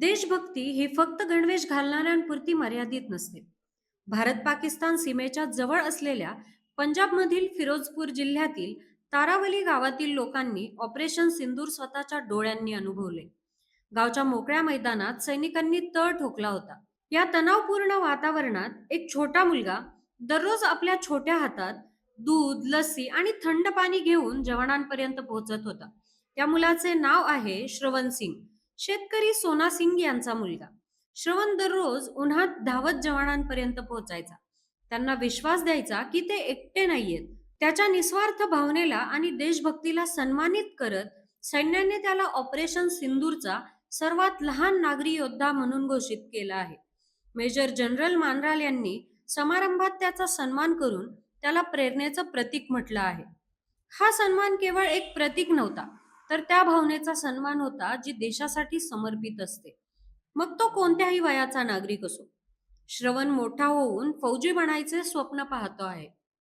देशभक्ती ही फक्त गणवेश घालणाऱ्यांपुरती मर्यादित नसते. भारत पाकिस्तान सीमेच्या जवळ असलेल्या पंजाबमधील फिरोजपूर जिल्ह्यातील तारावली गावातील लोकांनी ऑपरेशन सिंदूर स्वतःच्या डोळ्यांनी अनुभवले. गावच्या मोकळ्या मैदानात सैनिकांनी तळ ठोकला होता. या तणावपूर्ण वातावरणात एक छोटा मुलगा दररोज आपल्या छोट्या हातात दूध लस्सी आणि थंड पाणी घेऊन जवानांपर्यंत पोहोचत होता. त्या मुलाचे नाव आहे श्रवण सिंग. शेतकरी सोना सिंग यांचा मुलगा. श्रवण दररोज उन्हात धावत जवानांपर्यंत पोहोचायचा. त्यांना विश्वास द्यायचा की ते एकटे नाहीयेत. त्याच्या निस्वार्थ भावनेला आणि देशभक्तीला सन्मानित करत सैन्याने त्याला ऑपरेशन सिंदूरचा सर्वात लहान नागरी योद्धा म्हणून घोषित केला आहे. मेजर जनरल मानराल यांनी समारंभात त्याचा सन्मान करून त्याला प्रेरणेचं प्रतीक म्हटलं आहे. हा सन्मान केवळ एक प्रतीक नव्हता तर त्या भावनेचा सन्मान होता जी देशासाठी समर्पित असते. मग तो कोणत्याही वयाचा नागरिक असो. श्रवण मोठा होऊन फौजी बनायचे स्वप्न पाहतो आहे.